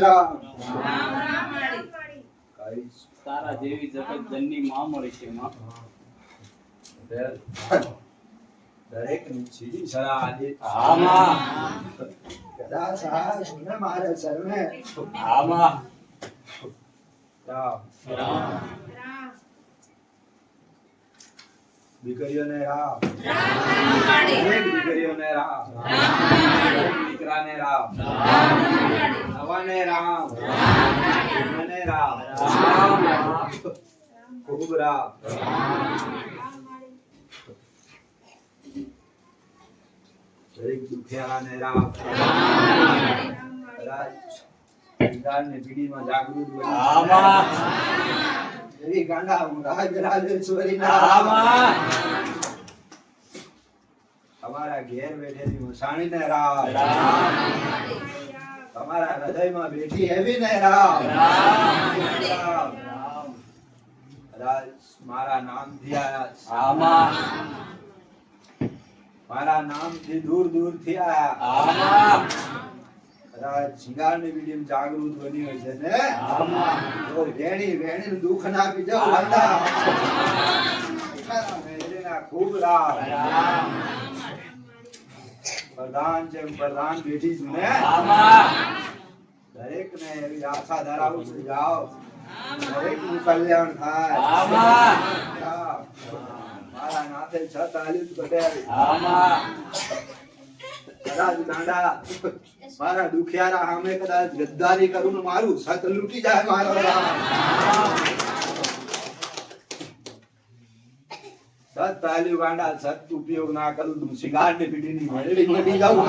રામ કઈ તારા જેવી જગત જનની માં મળી છે માં. દરેક સીધી સલાહ આલી આમાં કદાચ આ સુને મારે શરણે. આમાં રામ. દીકરીઓને રામ. દીકરીઓને રામ. દીકરાને રામ નવાને રામ. જૂનાને રામ. રામ રામ. ખૂબ રામ. દરેક દુખિયાને રામ કદાચ પીડીમાં જાગૃત આમાં. ગાંડા રાજ રાજેશ્વરી ના આમાં. તમારા ઘેર બેઠેલી મસાણીને રામ. તમારા હૃદયમાં બેઠી એવી ને રામ. રામ. કદાચ મારા નામથી આયા આમાં. મારા નામથી દૂર દૂરથી આયા. રાજ કદાચ શિંગારની પીઢીમાં જાગૃત બની હોય છે ને? તો વેણી વેણી દુઃખ ના મેળીના ખૂબ રામ. પ્રધાન જેમ પ્રધાન બેઠી છું ને. દરેક ને એવી આશા ધરાવું છું, જાઓ. દરેકનું કલ્યાણ થાય. મારા નાથે છત તાલીમ આમાં કદાચ ગાંડા મારા દુખિયારા સામે કદાચ ગદ્દારી કરું મારું સત લૂટી જાય મારો. તાલ્યું ગાંડા સત ઉપયોગ ના કરું તું સિગાર ને પીઢી ની મેળવી મળી જાઉં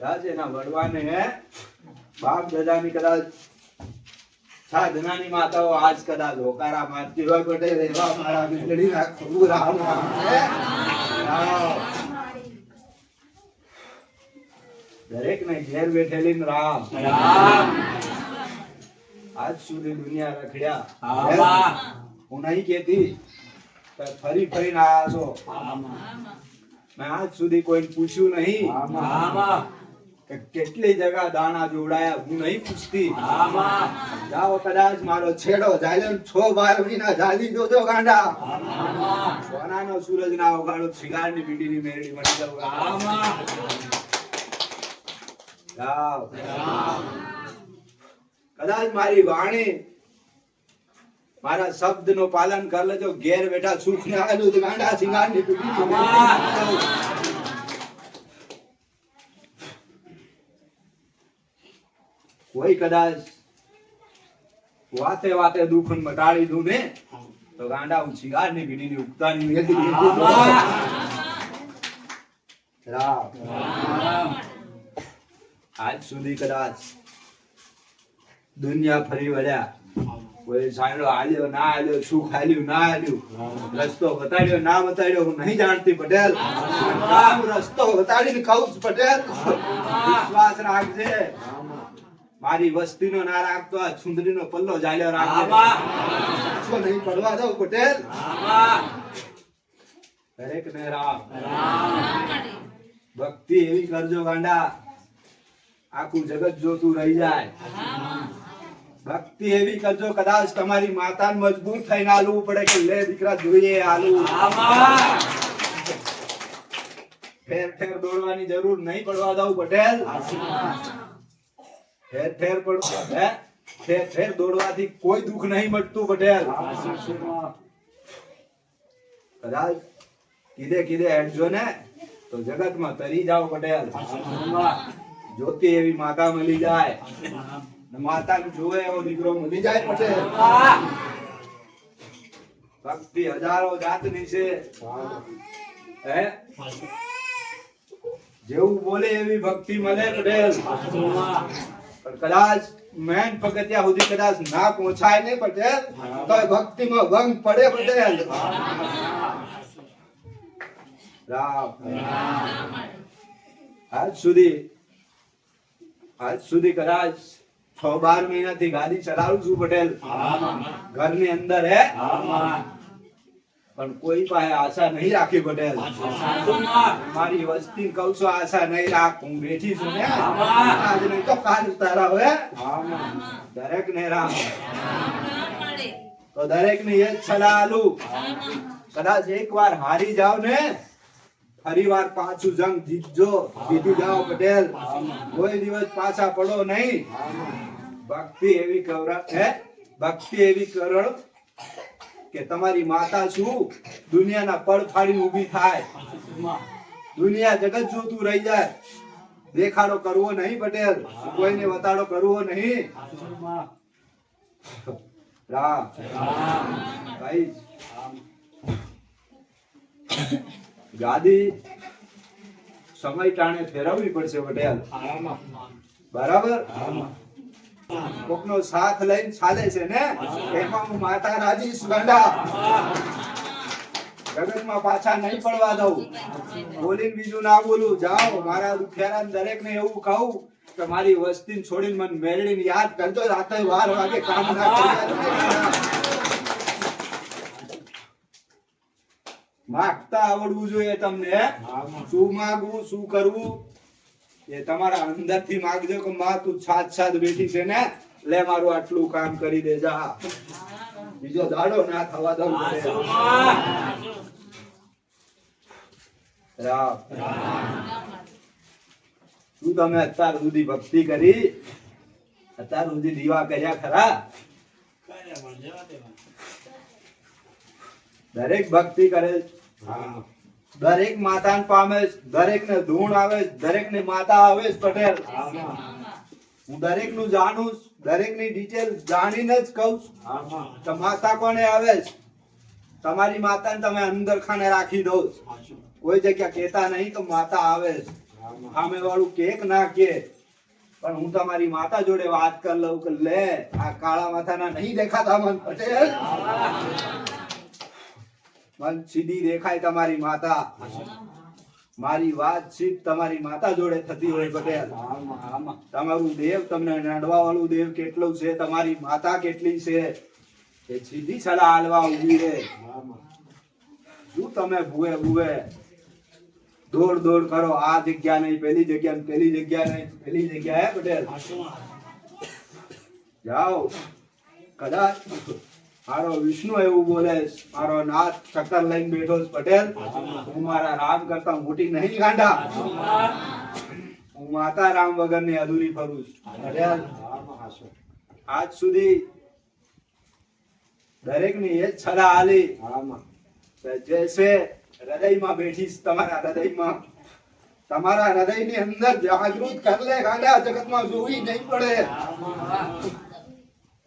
રાજ એના વડવાને બાપ દાદાની કદાચ સાધનાની માતાઓ આજ કદાચ હોકારા મારતી હોય પટેલ એવા મારા મેળવી રાખવું. રામ. દરેક ને ઘેર બેઠેલી રામ. રામ. આજ સુધી દુનિયા રખડ્યા. હું? નહીં કેતી ફરી ફરીને આયા છો. મેં આજ સુધી કોઈ પૂછ્યું નહીં. કેટલી જગા દાણા જોડાયા હું નહીં પૂછતી. આમાં. જાઓ કદાચ મારો છેડો જાય છો બાર મહિના જાલી જોજો ગાંડા. સોનાનો સૂરજ ના ઉગાડો શિગારની પીડીની મેરડી મળી જાવ જાઓ. કદાચ મારી વાણી મારા શબ્દનું પાલન કરી લેજો ઘેર બેઠા સુખ ને આવેલું ગાંડા પીડીની મેરડી કોઈ કદાચ વાતે વાતે દુઃખ મટાડી દઉં ને તો ગાંડા હું શિગારની ભીડી ની રામ. રામ. આજ સુધી કદાચ દુનિયા ફરી વળ્યા. કોઈ સાંડો આલ્યો, ના આલ્યો, શું ખાલ્યું, ના આલ્યું? રસ્તો બતાડ્યો ના બતાડ્યો હું નહીં જાણતી પટેલ. રસ્તો બતાડીને કહું પટેલ. વિશ્વાસ રાખજે. મારી વસ્તીનો ના રાખતો, આ સુંદરીનો પલ્લો જાળ્યો રાખજે. નહીં પડવા દઉં પટેલ? દરેક ને રામ. ભક્તિ એવી કરજો ગાંડા. આખું જગત જોતું રહી જાય. ભક્તિ એવી કરજો કદાચ તમારી માતાને મજબૂત થઈને આલવું પડે કે લે દીકરા જોઈએ આલવું ફેર ઠેર દોડવાની જરૂર નહીં પડવા દઉં પટેલ. ફેર ફેર પડ હે ફેર ફેર દોડવાથી કોઈ દુઃખ નહીં મટતું પટેલ. કદાચ કીધે કીધે હેડજો ને તો જગતમાં તરી જાઓ પટેલ. જોતી એવી માતા મળી જાય. માતાને જોવે એવો દીકરો મળી જાય પછી. ભક્તિ હજારો જાતની છે. હે? જેવું બોલે એવી ભક્તિ મળે પટેલ પણ કદાચ મેન પગથિયા સુધી કદાચ ના પહોંચાય નહીં પટેલ તો ભક્તિમાં ભંગ પડે પટેલ રામ. આજ સુધી આજ સુધી કદાચ છ બાર મહિનાથી ગાડી ચલાવું છું પટેલ. ઘરની અંદર હે? પણ કોઈ પાસે આશા નહીં રાખી પટેલ. મારી વસ્તી કહું છું આશા નહીં રાખ. હું બેઠી છું ને આજ નહીં તો કાલ તારા હવે દરેક ને રામ તો દરેક ને એ સલાહ કદાચ એક વાર હારી જાવ ને ફરી વાર પાછું જંગ જીતજો. જીતી જાઓ પટેલ. કોઈ દિવસ પાછા પડો નહીં. ભક્તિ એવી કર હે? ભક્તિ એવી કરણ કે તમારી માતા શું? દુનિયાના પડ ફાડી ઊભી થાય. દુનિયા જગત જોતું રહી જાય. દેખાડો કરવો નહીં પટેલ. કોઈને વતાડો કરવો નહીં. રામ. ભાઈ. ગાદી સમય ટાણે ફેરવવી પડશે વડેલ બરાબર? કોકનો સાથ લઈને ચાલે છે ને? એમાં હું માતા રાજી ગંડા. જગતમાં પાછા નહીં પડવા દઉં. બોલીને બીજું ના બોલું. જાઓ, મારા દુખિયારા દરેક ને એવું કહું કે મારી વસ્તી છોડીને મને મેળવીને યાદ કરજો. રાતે વાર વાગે કામ ના માગતા આવડવું જોઈએ તમને શું માગવું શું કરવું? એ તમારા અંદરથી માગજો કે માં તું છાત છાત બેઠી છે ને? લે મારું આટલું કામ કરી દેજા બીજો દાડો ના થવા દઉં. રામ. શું તમે અત્યાર સુધી ભક્તિ કરી? અત્યાર સુધી દીવા કર્યા ખરા? દરેક ભક્તિ કરે દરેક માતાને પામે દરેક ને ધૂણ આવે દરેક ને માતા આવે પટેલ. હું. દરેકનું જાણું દરેક દરેકની ડિટેલ જાણીને જ કહું છું. કે માતા કોને આવે છે? તમારી માતાને તમે અંદર ખાને રાખી દો કોઈ જગ્યા કેતા નહીં તો માતા આવે સામે વાળું કેક ના કે. પણ હું તમારી માતા જોડે વાત કરી લઉં કે લે આ કાળા માથાના નહીં દેખાતા મન પટેલ. મન સીધી દેખાય તમારી માતા. મારી વાતચીત તમારી માતા જોડે થતી હોય પટેલ તમારું દેવ તમને નડવા વાળું દેવ કેટલું છે? તમારી માતા કેટલી છે? એ સીધી સલાહ હાલવા ઊભી રે શું તમે ભૂવે ભૂવે? દોડ દોડ કરો. આ જગ્યા નહીં, પેલી જગ્યા પેલી જગ્યા નહીં, પેલી જગ્યા હે પટેલ? જાઓ. કદાચ મારો વિષ્ણુ એવું બોલે મારો નાથ ચક્કર લઈને બેઠો પટેલ. હું મારા રામ કરતા મોટી નહીં, ગાંડા. હું માતા રામ વગરની અધૂરી ફરું છું. પટેલ, આજ સુધી દરેકની એ જ આલી. જૈસે હૃદયમાં બેઠીશ તમારા હૃદયમાં. તમારા હૃદયની અંદર જાગૃત કર ગાંડા. જગતમાં જોવી નહીં પડે.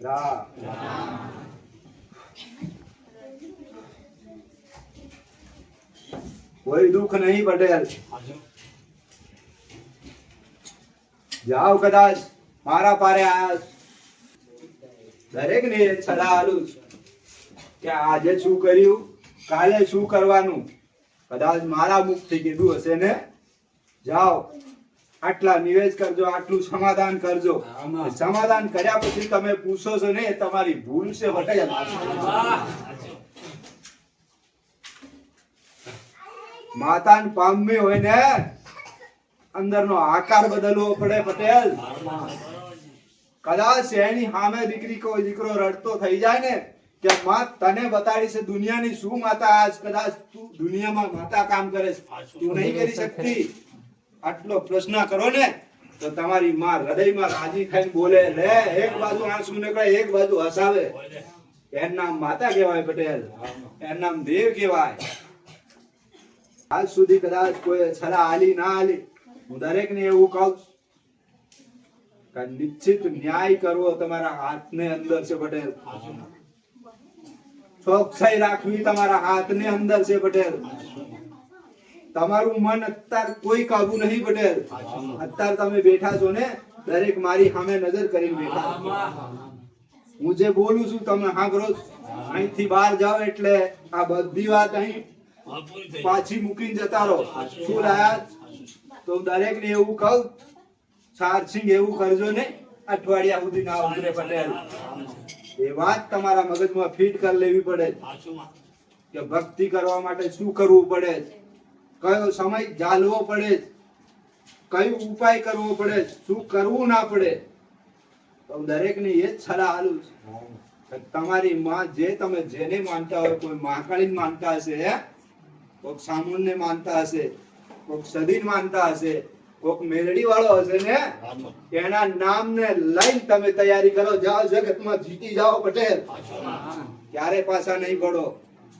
રામ. કોઈ દુઃખ નહીં, પટેલ. જાઓ કદાચ મારા પારે આયા. દરેક ને સલાહ આલું કે આજે શું કર્યું, કાલે શું કરવાનું. કદાચ મારા મુખથી કીધું હશે ને? જાઓ. આટલા નિવેશ કરજો આટલું સમાધાન કરજો. સમાધાન કર્યા પછી તમે પૂછો છો ને તમારી ભૂલ છે માતાને પામવી હોય ને અંદરનો આકાર બદલવો પડે પટેલ. કદાચ એની સામે દીકરી કોઈ દીકરો રડતો થઈ જાય ને કે માં તને બતાડી છે દુનિયાની શું માતા આજ કદાચ તું દુનિયામાં માતા કામ કરે તું નહીં કરી શકતી. આટલો પ્રશ્ન કરો ને, તો તમારી માં હૃદયમાં રાજી થઈને બોલે, લે, એક બાજુ આંસુ નીકળે, એક બાજુ હસાવે. એન નામ માતા કહેવાય, પટેલ. એન નામ દેવ કહેવાય. આજ સુધી કદાચ કોઈ સલાહ આલી ના આલી. હું દરેક ને એવું કહું કે નિશ્ચિત ન્યાય કરવો તમારા હાથને અંદર છે, પટેલ. ચોકસાઈ રાખવી તમારા હાથની અંદર છે, પટેલ. તમારું મન અત્યાર કોઈ કાબુ નહીં પટેલ અત્યારે તમે બેઠા છો ને, દરેક મારી સામે નજર કરીને બેઠા હું જે બોલું છું, તમે સાંભળો. અહીંથી બહાર જાઓ એટલે આ બધી વાત અહીં પાછી મૂકીને જતા રહો. શું લાયા? તો દરેક ને એવું કહું ચાર્જિંગ એવું કરજો ને, અઠવાડિયા સુધી ના ઉતરે પટેલ. એ વાત તમારા મગજમાં ફિટ કરી લેવી પડે. કે ભક્તિ કરવા માટે શું કરવું પડે? કયો સમય જાળવો પડે કયો ઉપાય કરવો પડે શું કરવું ના પડે. તો દરેકને એ જ સલાહ આલું છે. તમારી માં જે તમે જેને માનતા હોય, કોઈ મહાકાળી માનતા હશે કોઈક સામુનને માનતા હશે કોઈક સદીન માનતા હશે, કોક મેરડી વાળો હશે, ને? એના નામ ને લઈને તમે તૈયારી કરો, જાઓ જગતમાં જીતી જાઓ પટેલ. ક્યારે પાછા નહીં પડો?